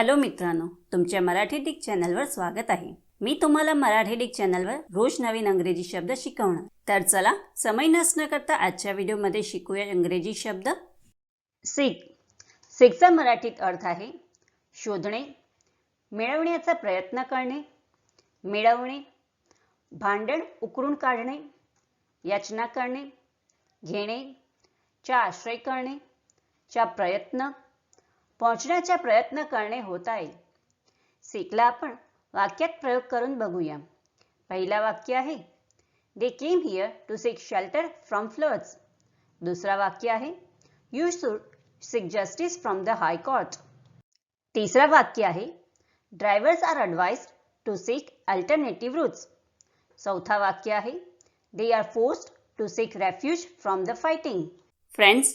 Hello मित्रांनो तुमच्या Marathi Dick चॅनलवर स्वागत आहे. मी तुम्हाला मराठी डिक चॅनलवर रोज नवीन अंग्रेजी शब्द शिकवणार. तर चला समय नसणं करता आजच्या व्हिडिओमध्ये शिकूया इंग्रजी शब्द. सिक सिकचा मराठीत अर्थ आहे शोधणे मिळवण्याचा प्रयत्न करणे मिळवणे भांडण उकरून काढणे याचना करणे घेणे चा आश्रय करणे चा प्रयत्न पोहोचण्याचा प्रयत्न करणे होत आहे. सिकला आपण वाक्यात प्रयोग करून बघूया. पहिला वाक्य आहे they came here to seek shelter from floods दुसरा वाक्य आहे you should seek justice from the high court तिसरा वाक्य आहे drivers are advise to seek alternative routes चौथा वाक्य आहे they are forced to seek refuge from the fighting friends